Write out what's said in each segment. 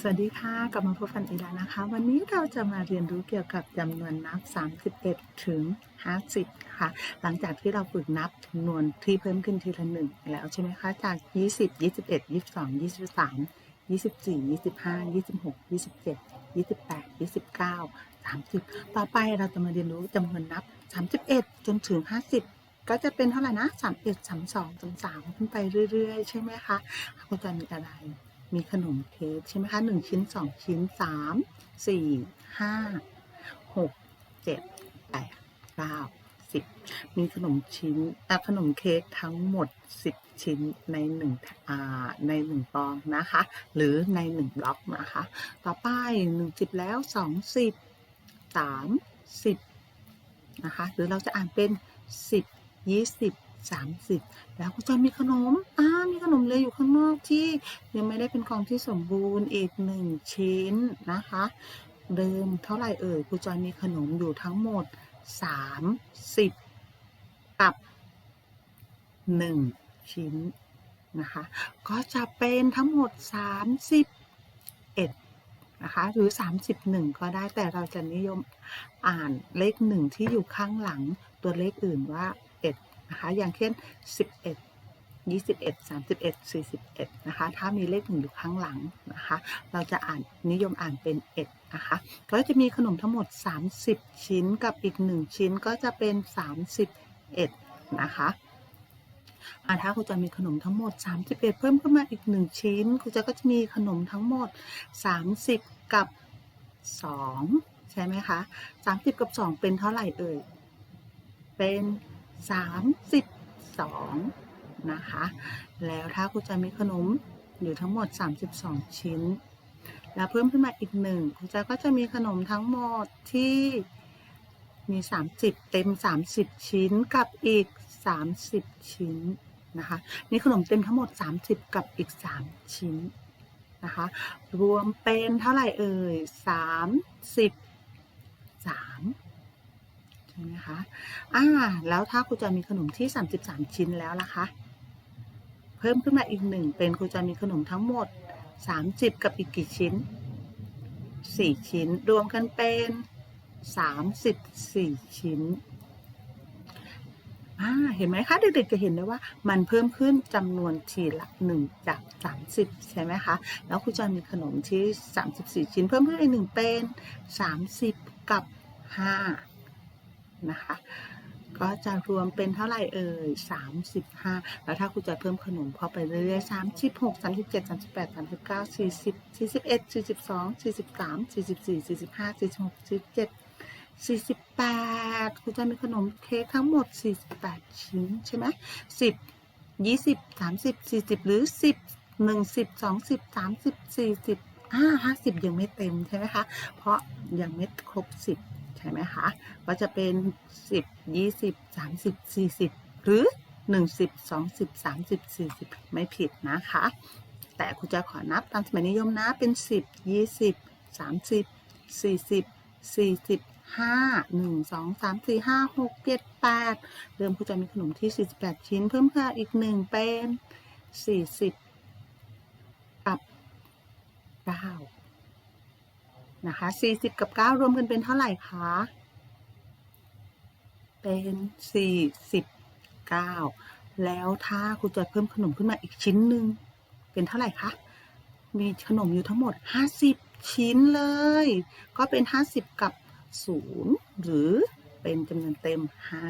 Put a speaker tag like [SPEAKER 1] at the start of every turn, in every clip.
[SPEAKER 1] สวัสดีค่ะ กลับมาพบกันอีกแล้วนะคะ วันนี้เราจะมาเรียนรู้เกี่ยวกับจำนวนนับ 31 ถึง 50 ค่ะ หลังจากที่เราฝึกนับจำนวนที่เพิ่มขึ้นทีละหนึ่งแล้วใช่ไหมคะ จาก 20 21 22 23 24 25 26 27 28 29 30 ต่อไปเราจะมาเรียนรู้จำนวนนับ 31 จนถึง 50ก็จะเป็นเท่าไหร่นะ31 32 33ขึ้นไปเรื่อย ๆ ใช่ไหมคะก็จะมีอะไร มีขนมเค้กใช่ไหมคะหนึ่งชิ้นสองชิ้นสามสี่ห้าหกเจ็ดแปดเก้าสิบมีขนมชิ้นขนมเค้กทั้งหมดสิบชิ้นในหนึ่งในหนึ่งฟองนะคะ หรือในหนึ่งบล็อกนะคะ ต่อไปหนึ่งสิบแล้วสองสิบสามสิบนะคะ หรือเราจะอ่านเป็นสิบยี่สิบ สามสิบแล้วก็จะมีขนมอ่ามีขนมเหลยอยู่ข้างนอกที่ยังไม่ได้เป็นกล่องที่สมบูรณ์อีกหนึ่งชิ้นนะคะเดิมเท่าไหร่เอ่ยครูจอยมีขนมอยู่ทั้งหมดสามสิบกับหนึ่งชิ้นนะคะ ก็จะเป็นทั้งหมดสามสิบเอ็ดนะคะหรือสามสิบหนึ่งก็ได้แต่เราจะนิยมอ่านเลขหนึ่งที่อยู่ข้างหลังตัวเลขอื่นว่า นะคะอย่างเช่นสิบเอ็ด21 31 41นะคะถ้ามีเลขหนึ่งอยู่ข้างหลังนะคะเราจะอ่านนิยมอ่านเป็นเอ็ดนะคะก็จะมีขนมทั้งหมด 30 ชิ้นกับอีก 1 ชิ้นก็จะเป็น 31 นะคะอ่าถ้าครูจะมีขนมทั้งหมด 31 เพิ่มขึ้นมาอีก 1 ชิ้นครูจะก็จะมีขนมทั้งหมด 30 กับ 2 ใช่ไหมคะ 30 กับ 2 เป็นเท่าไหร่เอ่ย เป็น 32 นะคะ แล้วถ้าครูจะมีขนมอยู่ทั้งหมด 32 ชิ้น แล้วเพิ่มขึ้นมาอีกหนึ่งครูจะก็จะมีขนมทั้งหมดที่มี 30 เต็ม 30 ชิ้นกับอีก 30 ชิ้นนะคะมีขนมเต็มทั้งหมด 30 กับอีก 3 ชิ้นนะคะ รวมเป็นเท่าไหร่เอ่ย33 ช่ไหมคะ อ่า แล้วถ้าครูจะมีขนมที่ 33 ชิ้นแล้วล่ะคะ เพิ่มขึ้นมาอีกหนึ่งเป็นครูจะมีขนมทั้งหมด 30 กับอีกกี่ชิ้น 4 ชิ้น รวมกันเป็น 34 ชิ้น อ่า เห็นไหมคะ เด็กๆจะเห็นได้ว่ามันเพิ่มขึ้นจำนวนทีละหนึ่งจาก 30 ใช่ไหมคะ แล้วครูจะมีขนมที่ 34 ชิ้น เพิ่มขึ้นอีกหนึ่งเป็น 30 กับ5 นะคะ ก็จะรวมเป็นเท่าไหร่เอ่ย35 แล้วถ้าครูจะเพิ่มขนมเข้าไปเรื่อยๆ36 37 38 39 40 41 42 43 44 45 46 47 48ครูจะมีขนมเค้กทั้งหมด 48 ชิ้นใช่ไหม10 20 30 40หรือ10 1 10 20 30 40อ่า50ยังไม่เต็มใช่ไหมคะ เพราะยังไม่ครบ10 ใช่ไหมคะก็จะเป็น 10 20 30 40 หรือ 1 10 20 30 40 ไม่ผิดนะคะ แต่ครูจะขอนับตามสมัยนิยมนะเป็น 10 20 30 40 40 5 1 2 3 4 5 6 7 8 เริ่มครูจะมีขนมที่ 48 ชิ้น เพิ่มขึ้นอีก 1 เป็น 40 กับ 9 นะคะ40กับ9รวมกันเป็นเท่าไหร่คะ เป็น49แล้วถ้าครูจะเพิ่มขนมขึ้นมาอีกชิ้นหนึ่งเป็นเท่าไหร่คะ มีขนมอยู่ทั้งหมด50ชิ้นเลย ก็เป็น50กับ0หรือเป็นจำนวนเต็ม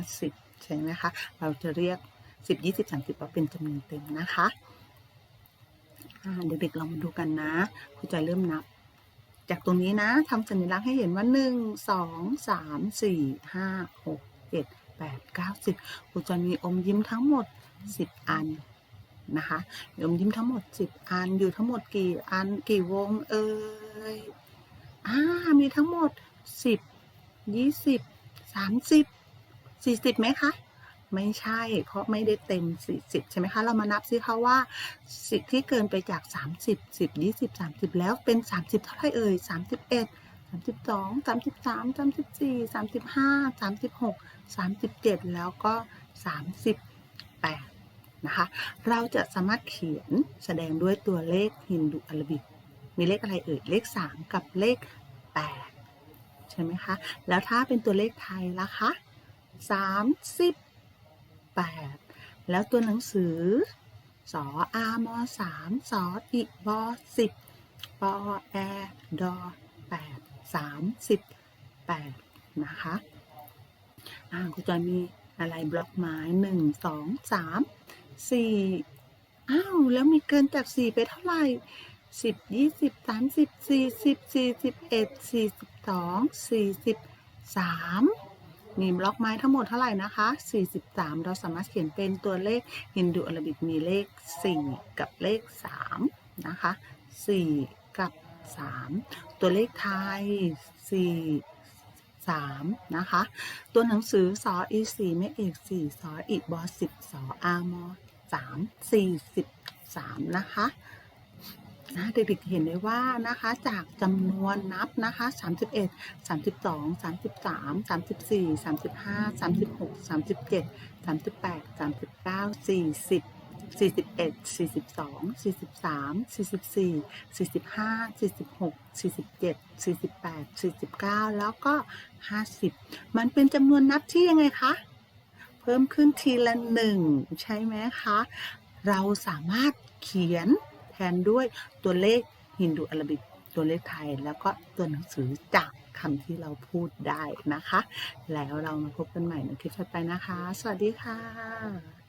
[SPEAKER 1] 50ใช่ไหมคะ เราจะเรียก10 20 30ว่าเป็นจำนวนเต็มนะคะเด็กๆลองมาดูกันนะครูจะเริ่มนับ จากตรงนี้นะทำสัญลักษณ์ให้เห็นว่า 1 2 3 4 5 6 7 8 9 10ครูจะมีอมยิ้มทั้งหมด 10 อันนะคะมีอมยิ้มทั้งหมด 10 อันอยู่ทั้งหมดกี่อันกี่วงเอ่ยอ่ามีทั้งหมด 10 20 30 40ไหมคะ ไม่ใช่ เพราะไม่ได้เต็ม 40 ใช่ไหมคะ เรามานับซิคะว่าสิที่เกินไปจาก 30 10 20 30 แล้วเป็น 30 เท่าไหร่เอ่ย 31 32 33 34 35 36 37 แล้วก็ 38 นะคะ เราจะสามารถเขียนแสดงด้วยตัวเลขฮินดูอาราบิก มีเลขอะไรเอ่ย เลข 3 กับเลข 8 ใช่ไหมคะ แล้วถ้าเป็นตัวเลขไทยล่ะคะ 8 แล้วตัวหนังสือสออามอสามสออีบอสิบปอแอดอแปดสามสิบแปดนะคะอ่าคุณจอยมีอะไรบล็อกไม้หนึ่งสองสามสี่อ้าวแล้วมีเกินจากสี่ไปเท่าไหร่สิบยี่สิบสามสิบสี่สิบสี่สิบเอ็ดสี่สิบสองสี่สิบสาม มีบล็อกไม้ทั้งหมดเท่าไหร่นะคะ 43 เราสามารถเขียนเป็นตัวเลขฮินดูอาราบิกมีเลข 4 กับเลข 3 นะคะ 4 กับ 3 ตัวเลขไทย 4 3 นะคะ ตัวหนังสือสออีสี่แม่เอกสี่สออีบอสิบสออามอสามสี่สิบสามนะคะ นะเด็กๆเห็นได้ว่านะคะจากจำนวนนับนะคะ31 32 33 34 35 36 37 38 39 40 41 42 43 44 45 46 47 48 49 แล้วก็ 50 มันเป็นจำนวนนับที่ยังไงคะ เพิ่มขึ้นทีละหนึ่งใช่ไหมคะ เราสามารถเขียน ทนด้วยตัวเลขฮินดูอาราบิกตัวเลขไทย แล้วก็ตัวหนังสือจากคำที่เราพูดได้นะคะ แล้วเรามาพบกันใหม่ในคลิปถัดไปนะคะ สวัสดีค่ะ